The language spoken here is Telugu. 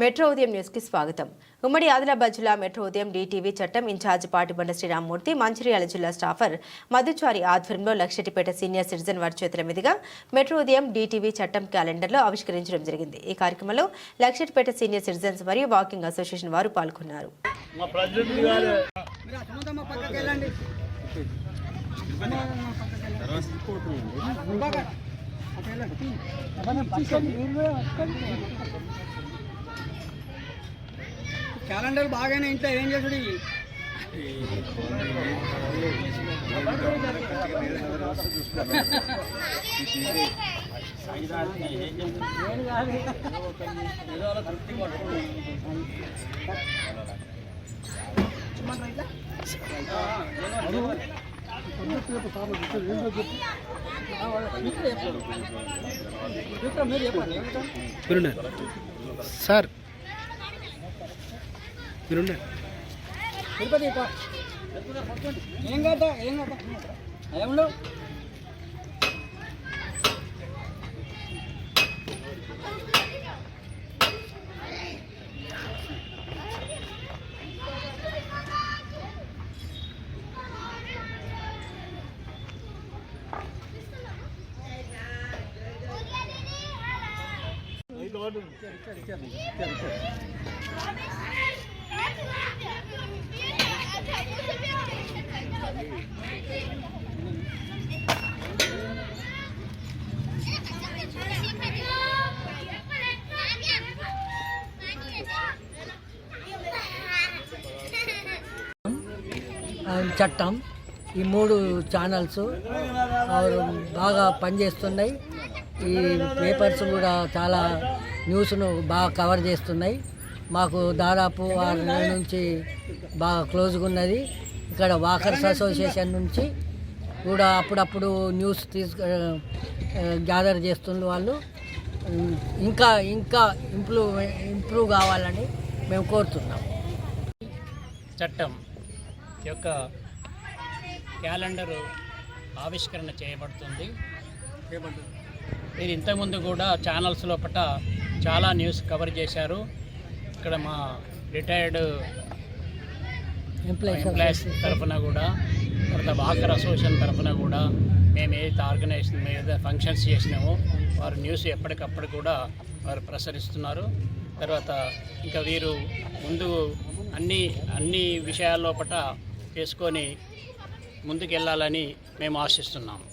మెట్రో ఉదయం న్యూస్కి స్వాగతం. ఉమ్మడి ఆదిలాబాద్ జిల్లా మెట్రో ఉదయం డీటీవీ చట్టం ఇన్ఛార్జ్ పాటిబండ శ్రీరామ్మూర్తి మంచిర్యాల జిల్లా స్టాఫర్ మధుచారి ఆధ్వర్యంలో లక్షటిపేట సీనియర్ సిటిజన్ వారి చేతుల మీదుగా మెట్రో ఉదయం డీటీవీ చట్టం క్యాలెండర్లో ఆవిష్కరించడం జరిగింది. ఈ కార్యక్రమంలో లక్షటిపేట సీనియర్ సిటిజన్స్ మరియు వాకింగ్ అసోసియేషన్ వారు పాల్గొన్నారు. క్యాలెండర్ బాగానే ఇంట్లో ఏం చేసుడు? సార్ మీరున్నారు తిరుపతి. ఏం కదా ఏం కదా ఏముండవు ఆ, చట్టం. ఈ మూడు ఛానల్స్ బాగా పనిచేస్తున్నాయి. ఈ పేపర్స్ కూడా చాలా న్యూస్ను బాగా కవర్ చేస్తున్నాయి. మాకు దాదాపు ఆరు నెలల నుంచి బాగా క్లోజ్గా ఉన్నది. ఇక్కడ వాకర్స్ అసోసియేషన్ నుంచి కూడా అప్పుడప్పుడు న్యూస్ తీసుకు గ్యాదర్ చేస్తున్న వాళ్ళు. ఇంకా ఇంకా ఇంప్రూవ్ ఇంప్రూవ్ కావాలని మేము కోరుతున్నాం. చట్టం యొక్క క్యాలెండరు ఆవిష్కరణ చేయబడుతుంది. మీరు ఇంతకుముందు కూడా ఛానల్స్ లోపల చాలా న్యూస్ కవర్ చేశారు. ఇక్కడ మా రిటైర్డ్ ఎంప్లాయీస్ తరఫున కూడా తర్వాత వాకర్ అసోసియేషన్ తరఫున కూడా మేము ఏదైతే ఆర్గనైజేషన్ మేము ఏదైతే ఫంక్షన్స్ చేసినామో వారు న్యూస్ ఎప్పటికప్పుడు కూడా వారు ప్రసరిస్తున్నారు. తర్వాత ఇంకా వీరు ముందు అన్ని అన్ని విషయాల లోపల చేసుకొని ముందుకెళ్ళాలని మేము ఆశిస్తున్నాము.